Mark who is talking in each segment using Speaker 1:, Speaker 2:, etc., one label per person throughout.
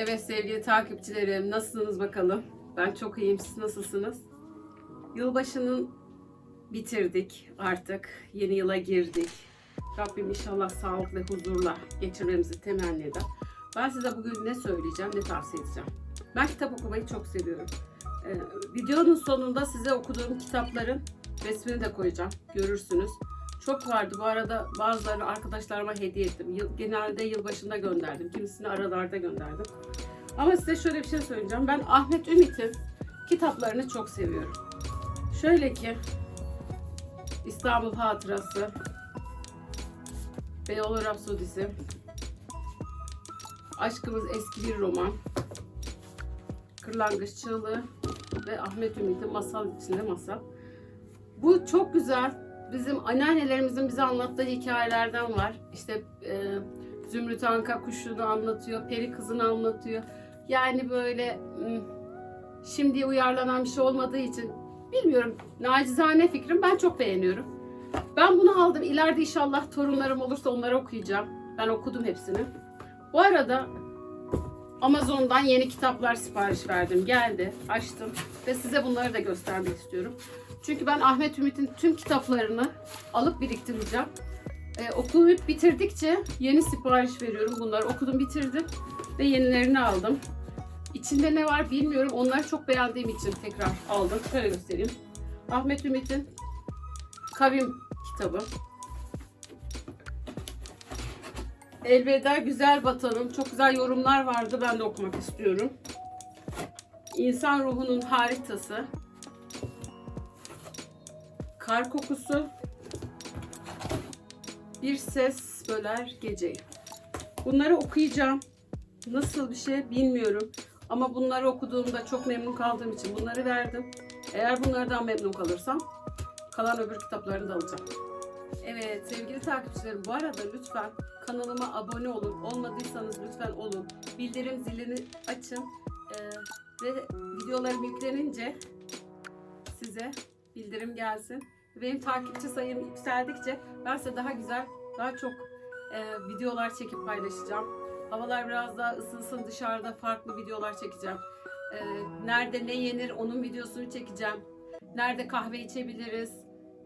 Speaker 1: Evet sevgili takipçilerim nasılsınız bakalım? Ben çok iyiyim. Siz nasılsınız? Yılbaşının bitirdik artık. Yeni yıla girdik. Rabbim inşallah sağlık ve huzurla geçirmemizi temenni eder. Ben size bugün ne söyleyeceğim, ne tavsiye edeceğim. Ben kitap okumayı çok seviyorum. Ee, videonun sonunda size okuduğum kitapların resmini de koyacağım. Görürsünüz. Çok vardı. Bu arada bazıları arkadaşlarıma hediye ettim. Yıl, genelde yılbaşında gönderdim. Kimisini aralarda gönderdim. Ama size şöyle bir şey söyleyeceğim. Ben Ahmet Ümit'in kitaplarını çok seviyorum. Şöyle ki İstanbul Hatırası, Beyoğlu Rapsodisi, Aşkımız Eski Bir Roman, Kırlangıç Çığlığı ve Ahmet Ümit'in Masal içinde Masal. Bu çok güzel. Bizim anneannelerimizin bize anlattığı hikayelerden var. İşte e, Zümrüt Anka kuşunu anlatıyor, peri kızını anlatıyor. Yani böyle m, şimdiye uyarlanan bir şey olmadığı için bilmiyorum. Nacizane fikrim ben çok beğeniyorum. Ben bunu aldım. İleride inşallah torunlarım olursa onları okuyacağım. Ben okudum hepsini. Bu arada Amazon'dan yeni kitaplar sipariş verdim. Geldi, açtım ve size bunları da göstermek istiyorum. Çünkü ben Ahmet Ümit'in tüm kitaplarını alıp biriktireceğim. Ee, okuyup bitirdikçe yeni sipariş veriyorum. Bunları okudum, bitirdim ve yenilerini aldım. İçinde ne var bilmiyorum. Onları çok beğendiğim için tekrar aldım. Şöyle göstereyim. Ahmet Ümit'in Kavim kitabı. Elveda güzel vatanım. Çok güzel yorumlar vardı. Ben de okumak istiyorum. İnsan ruhunun haritası. Kar kokusu. Bir ses böler geceyi. Bunları okuyacağım. Nasıl bir şey bilmiyorum. Ama bunları okuduğumda çok memnun kaldığım için bunları verdim. Eğer bunlardan memnun kalırsam kalan öbür kitaplarını da alacağım. Evet sevgili takipçilerim bu arada lütfen kanalıma abone olun. Olmadıysanız lütfen olun. Bildirim zilini açın. Ee, ve videolarım yüklenince size bildirim gelsin. Benim takipçi sayım yükseldikçe ben size daha güzel, daha çok e, videolar çekip paylaşacağım. Havalar biraz daha ısınsın dışarıda farklı videolar çekeceğim. Ee, nerede ne yenir onun videosunu çekeceğim. Nerede kahve içebiliriz,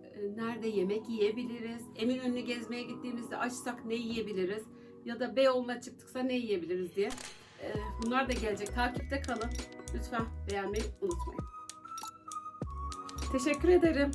Speaker 1: e, nerede yemek yiyebiliriz, Eminönü'nü gezmeye gittiğimizde açsak ne yiyebiliriz ya da Beyoğlu'na çıktıksa ne yiyebiliriz diye. Ee, bunlar da gelecek. Takipte kalın. Lütfen beğenmeyi unutmayın. Teşekkür ederim.